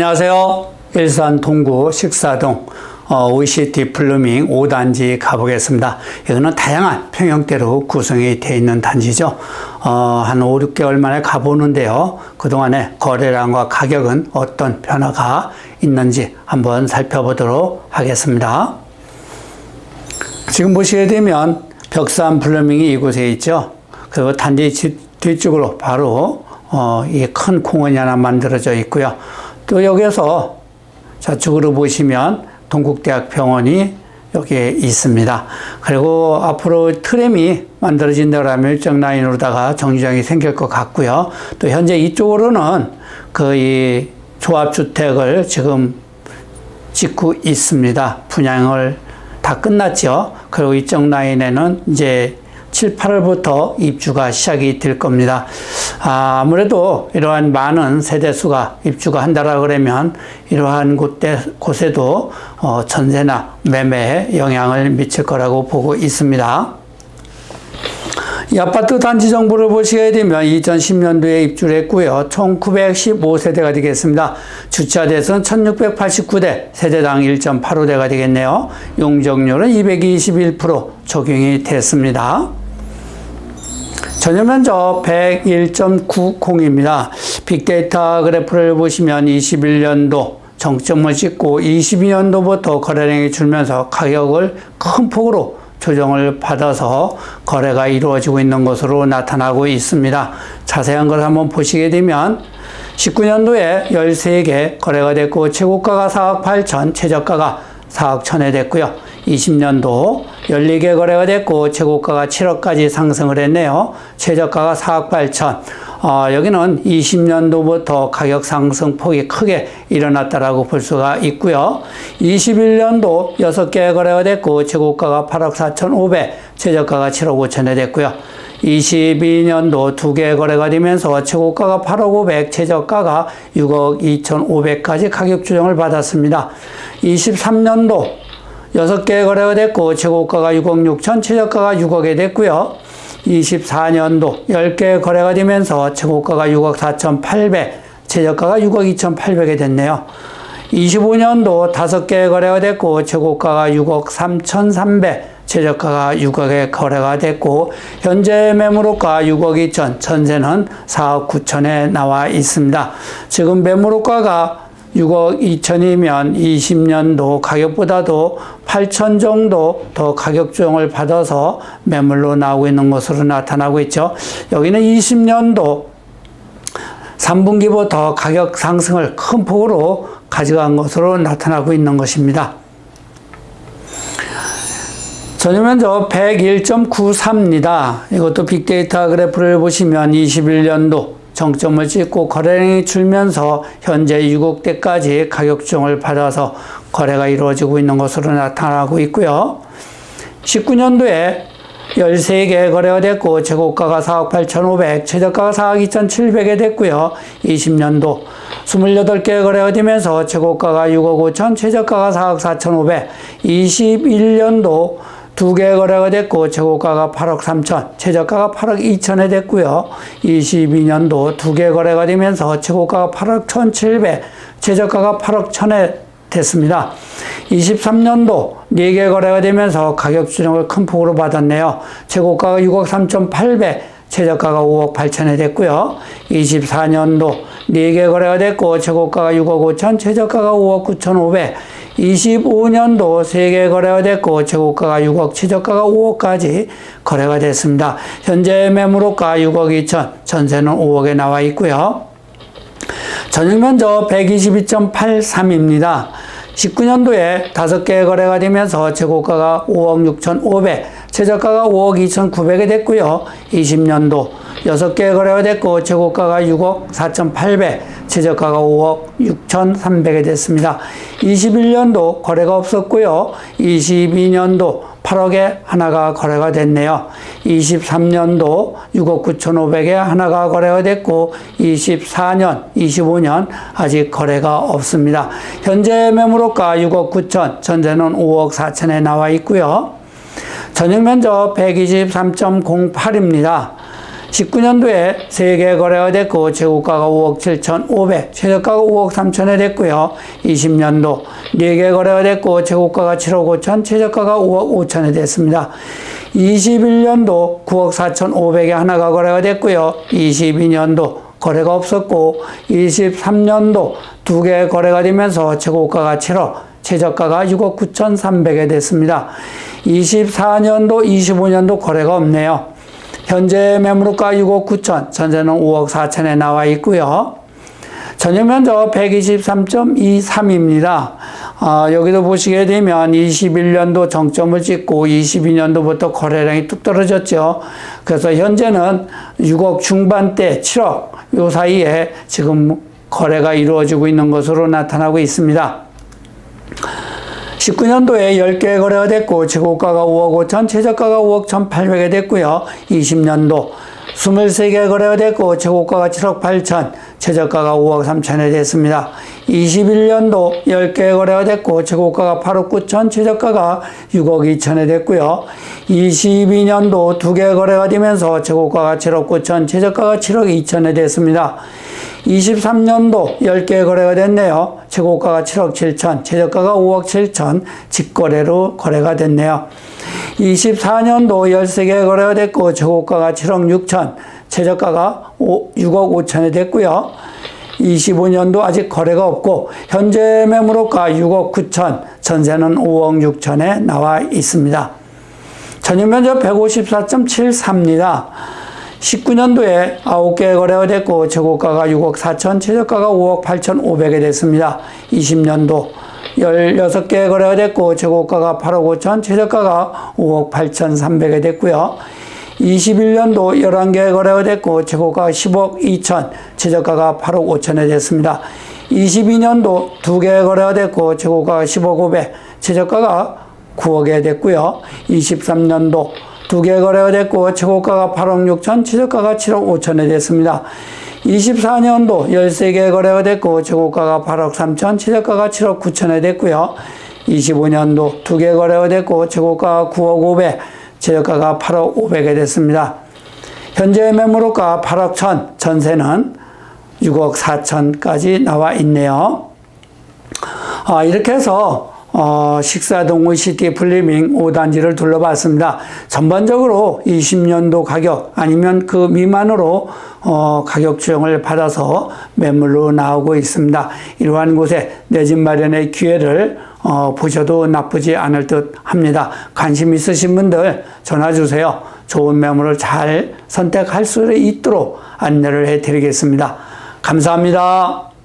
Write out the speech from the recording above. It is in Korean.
안녕하세요. 일산 동구 식사동 어, OCT 플루밍 5단지 가보겠습니다. 여기는 다양한 평형대로 구성이 되어 있는 단지죠. 어, 한 5, 6개월 만에 가보는데요. 그동안의 거래량과 가격은 어떤 변화가 있는지 한번 살펴보도록 하겠습니다. 지금 보시게 되면 벽산 플루밍이 이곳에 있죠. 그리고 단지 지- 뒤쪽으로 바로 어, 이 큰 공원이 하나 만들어져 있고요. 또 여기에서 저쪽으로 보시면 동국대학 병원이 여기에 있습니다. 그리고 앞으로 트램이 만들어진다면 일정 라인으로다가 정류장이 생길 것 같고요. 또 현재 이쪽으로는 거의 조합주택을 지금 짓고 있습니다. 분양을 다 끝났죠. 그리고 이쪽 라인에는 이제 7, 8월부터 입주가 시작이 될 겁니다. 아, 아무래도 이러한 많은 세대수가 입주가 한다라 그러면 이러한 곳에, 곳에도 어, 전세나 매매에 영향을 미칠 거라고 보고 있습니다. 이 아파트 단지 정보를 보시게 되면 2010년도에 입주를 했고요. 총 915세대가 되겠습니다. 주차 대수는 1689대, 세대당 1.85대가 되겠네요. 용적률은 221% 적용이 됐습니다. 전혀 면적 101.90입니다. 빅데이터 그래프를 보시면 21년도 정점을 찍고 22년도부터 거래량이 줄면서 가격을 큰 폭으로 조정을 받아서 거래가 이루어지고 있는 것으로 나타나고 있습니다. 자세한 걸 한번 보시게 되면 19년도에 13개 거래가 됐고 최고가가 4억 8천, 최저가가 4억 1천에 됐고요. 20년도 14개 거래가 됐고 최고가가 7억까지 상승을 했네요. 최저가가 4억 8천. 어, 여기는 20년도부터 가격 상승 폭이 크게 일어났다라고 볼 수가 있고요. 21년도 6개 거래가 됐고 최고가가 8억 4천 5백, 최저가가 7억 5천에 됐고요. 22년도 두개 거래가 되면서 최고가가 8억 5백, 최저가가 6억 2천 5백까지 가격 조정을 받았습니다. 23년도 6개 거래가 됐고 최고가가 6억 6천, 최저가가 6억에 됐고요. 24년도 10개 거래가 되면서 최고가가 6억 4천 8백, 최저가가 6억 2천 8백에 됐네요. 25년도 5개 거래가 됐고 최고가가 6억 3천 3백, 최저가가 6억에 거래가 됐고 현재 매물호가 6억 2천, 전세는 4억 9천에 나와 있습니다. 지금 매물호가가 6억 2천이면 20년도 가격보다도 8천 정도 더 가격 조정을 받아서 매물로 나오고 있는 것으로 나타나고 있죠. 여기는 20년도 3분기부터 가격 상승을 큰 폭으로 가져간 것으로 나타나고 있는 것입니다. 전유 면적 101.93입니다. 이것도 빅데이터 그래프를 보시면 21년도 정점을 찍고 거래량이 줄면서 현재 6억대까지 가격 조정을 받아서 거래가 이루어지고 있는 것으로 나타나고 있고요. 19년도에 13개 거래가 됐고 최고가가 4억 8,500, 최저가가 4억 2,700에 됐고요. 20년도 28개 거래가 되면서 최고가가 6억 5천, 최저가가 4억 4,500, 21년도 두 개 거래가 됐고 최고가가 8억 3천, 최저가가 8억 2천에 됐고요. 22년도 두 개 거래가 되면서 최고가가 8억 1,700, 최저가가 8억 1천에 됐습니다. 23년도 4개 거래가 되면서 가격 조정을 큰 폭으로 받았네요. 최고가가 6억 3,800, 최저가가 5억 8천에 됐고요. 24년도 4개 거래가 됐고 최고가가 6억 5천, 최저가가 5억 9천 5백. 25년도 3개 거래가 됐고 최고가가 6억, 최저가가 5억까지 거래가 됐습니다. 현재 매물호가 6억 2천, 전세는 5억에 나와 있고요. 전용 면적 122.83입니다. 19년도에 5개 거래가 되면서 최고가가 5억 6천 5백, 최저가가 5억 2천 9백에 됐고요. 20년도 6개 거래가 됐고 최고가가 6억 4천 8백, 최저가가 5억 6천 3백에 됐습니다. 21년도 거래가 없었고요. 22년도 8억에 하나가 거래가 됐네요. 23년도 6억 9천5백에 하나가 거래가 됐고 24년, 25년 아직 거래가 없습니다. 현재 매물호가 6억 9천, 전세는 5억 4천에 나와 있고요. 전용 면적 123.08입니다. 19년도에 3개 거래가 됐고 재고가가 5억 7,500, 최저가가 5억 3천에 됐고요. 20년도 4개 거래가 됐고 재고가가 7억 5천, 최저가가 5억 5천에 됐습니다. 21년도 9억 4,500에 하나가 거래가 됐고요. 22년도 거래가 없었고 23년도 두 개 거래가 되면서 재고가가 7억, 최저가가 6억 9,300에 됐습니다. 24년도, 25년도 거래가 없네요. 현재 매물가 6억 9천, 전세는 5억 4천에 나와 있고요. 전용 면적 123.23입니다. 아, 여기도 보시게 되면 21년도 정점을 찍고 22년도부터 거래량이 뚝 떨어졌죠. 그래서 현재는 6억 중반대 7억 요 사이에 지금 거래가 이루어지고 있는 것으로 나타나고 있습니다. 19년도에 10개 거래가 됐고 재고가가 5억 5천, 최저가가 5억 1,800에 됐고요. 20년도 23개 거래가 됐고 재고가가 7억 8천, 최저가가 5억 3천에 됐습니다. 21년도 10개 거래가 됐고 재고가가 8억 9천, 최저가가 6억 2천에 됐고요. 22년도 2개 거래가 되면서 재고가가 7억 9천, 최저가가 7억 2천에 됐습니다. 23년도 10개 거래가 됐네요. 최고가가 7억 7천, 최저가가 5억 7천, 직거래로 거래가 됐네요. 24년도 13개 거래가 됐고, 최고가가 7억 6천, 최저가가 5, 6억 5천에 됐고요. 25년도 아직 거래가 없고, 현재 매물가 6억 9천, 전세는 5억 6천에 나와 있습니다. 전용 면적 154.74입니다. 19년도에 9개 거래가 됐고 재고가가 6억 4천, 최저가가 5억 8천 5백에 됐습니다. 20년도 16개 거래가 됐고 재고가가 8억 5천, 최저가가 5억 8천 3백에 됐고요. 21년도 11개 거래가 됐고 재고가가 10억 2천, 최저가가 8억 5천에 됐습니다. 22년도 2개 거래가 됐고 재고가가 10억 5백, 최저가가 9억에 됐고요. 23년도 두 개 거래가 됐고 최고가가 8억 6천, 최저가가 7억 5천에 됐습니다. 24년도 13개 거래가 됐고 최고가가 8억 3천, 최저가가 7억 9천에 됐고요. 25년도 두 개 거래가 됐고 최고가가 9억 5백, 최저가가 8억 5백에 됐습니다. 현재 매물가 8억 천, 전세는 6억 4천까지 나와 있네요. 아, 이렇게 해서 어, 식사동 의시티 플리밍 5단지를 둘러봤습니다. 전반적으로 20년도 가격 아니면 그 미만으로 어, 가격 추정을 받아서 매물로 나오고 있습니다. 이러한 곳에 내 집 마련의 기회를 어, 보셔도 나쁘지 않을 듯 합니다. 관심 있으신 분들 전화 주세요. 좋은 매물을 잘 선택할 수 있도록 안내를 해 드리겠습니다. 감사합니다.